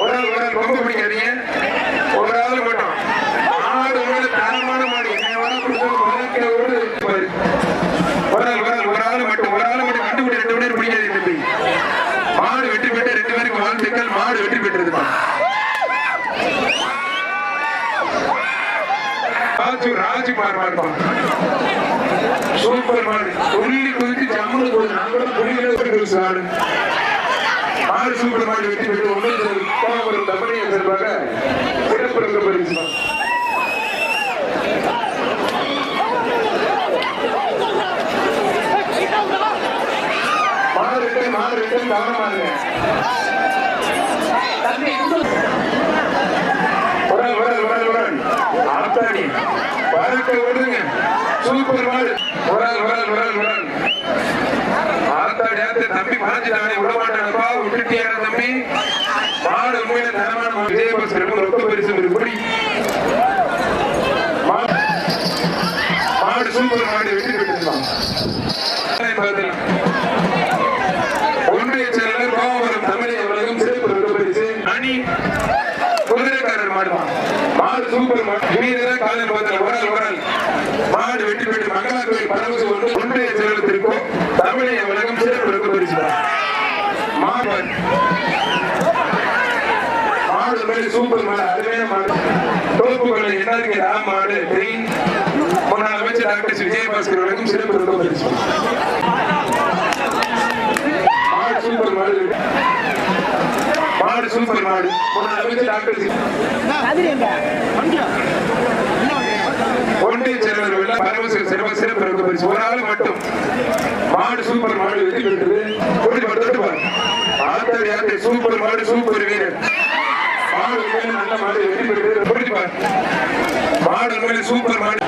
ஒரு ஆள் ஒரு ஆள் ரொம்ப பிடிக்காதீங்க ஒரு ஆள் மட்டும் ஆடு தரமான மாடு. என்ன ஒரு ஆள் ஒரு ஒரு ஆள் மட்டும் ஒரு ஆள் மட்டும் கண்டுபிடி ரெண்டு பேரும் பிடிக்காது தம்பி மாடு வெற்றி பெற்ற ரெண்டு பேருக்கு வாழ்த்துக்கள் மாடு வெற்றி பெற்றதுப்பா ராஜு ராஜு மாறு சூப்பர் மாடு துள்ளி குதிச்சு ஜம்முன்னு போகுது நான் கூட புள்ளியில ஒரு ஆறு வெற்றி பெற்று ஒன்று கோபுரம் தப்பனையை சார்பாக சிறப்பு பரிசு மாடு ரெண்டு கவனமா இருங்க உடல் உடல் உடல் ஆத்தாடி பறக்க விடுங்க சூப்பர் மாடு ஆத்தாடி ஆத்து தம்பி பாஞ்சிட்டானே விட மாட்டானப்பா கட்டியான தம்பி மாடு உண்மையில தரமான விஜயபாஸ் ரொம்ப ரொக்க ஒரு குடி மாடு சூப்பர் மாடு வெற்றி பெற்றிருந்தான் ஒன்றிய செயலர் கோவரம் தமிழக உலகம் சிறப்பு ரொக்க பரிசு அணி குதிரைக்காரர் மாடு சூப்பர் மாடு. காலையில் பார்த்தல மாடு வெற்றி பெற்று மங்களா கோயில் பரவசு கொண்டு ஒன்றிய செயலகத்திற்கும் தமிழக உலகம் சிறப்பு ரொக்க பரிசு மாடு மாடு சூப்பர் மாடு அருமையான மாடு. தோப்பு கொள்ள எல்லாருக்கும் ராம் மாடு. ட்ரெயின் முன்னாள் அமைச்சர் டாக்டர் விஜயபாஸ்கர் வழங்கும் சிறப்பு ரொம்ப பரிசு மாடு சூப்பர் மாடு. மாடு சூப்பர் மாடு. முன்னாள் அமைச்சர் டாக்டர் ஒன்றிய செயலர்கள் பரமசிவ சிறப்பு சிறப்பு ரொம்ப பரிசு ஒரு ஆள் மட்டும். மாடு சூப்பர் மாடு வெற்றி பெற்றது. தொட்டு பாரு சூப்பர் மாடு சூப்பர் வீரர். மாடு உண்மையில நல்ல மாடு வெற்றி பெற்றது புரிஞ்சு மாடு உண்மையில சூப்பர் மாடு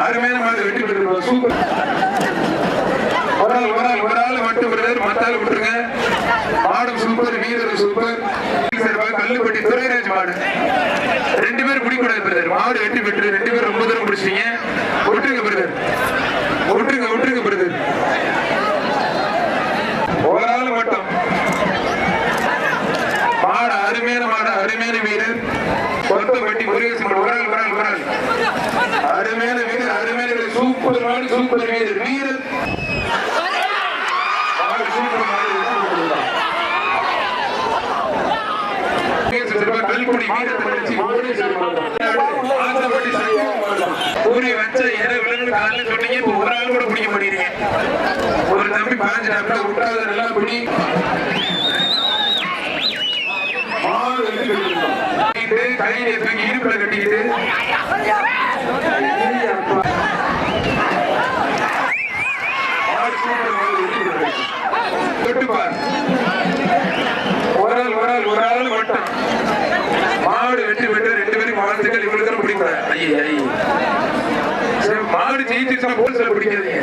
அருமையான மாடு வெற்றி பெற்றது சூப்பர் ஒரு ஆள் ஒரு ஆள் ஒரு ஆள் மட்டும் விடுறாரு மத்த ஆள் விட்டுருங்க மாடும் சூப்பர் வீரர் சூப்பர் சார்பாக கல்லுப்பட்டி துரைராஜ் மாடு ரெண்டு பேரும் பிடிக்கூடாது பிரதர் மாடு வெட்டி பெற்று ரெண்டு பேரும் ரொம்ப தூரம் பிடிச்சிட்டீங்க விட்டுருங்க பிரதர் விட்டுருங்க விட்டுருங்க பிரதர் ஒரு ஆள் மட்டும் மாடு அருமையான வீரர். அருமையான வீரர் முருகேசன் ஒரு ஆள் ஒரு அருமையான வீரர் அருமையான வீரர். சூப்பர் மாடு சூப்பர் வீரர். வீரர். வச்ச இற விலங்கு காலையில் சொன்னீங்க. இப்ப ஒரு ஆள் கூட பிடிக்க மாட்டேங்கிறீங்க. ஒரு தம்பி பாஞ்சு விட்டாத நல்லா பிடி மாடு வந்து கட்டிக்கிட்டு, கையில தூக்கி இடுப்புல கட்டிக்கிட்டு. மாடு ஒரு ஆள் ஒரு ஆள் ஒரு ஆள் மட்டும். மாடு வெற்றி பெற்று ரெண்டு பேரும் வாழ்த்துக்கள் இவ்வளவு தான் பிடிக்கூடாது ஐயே ஐயே. சரி மாடு ஜெயிச்சிருச்சா போலீஸ்ல பிடிக்காதீங்க.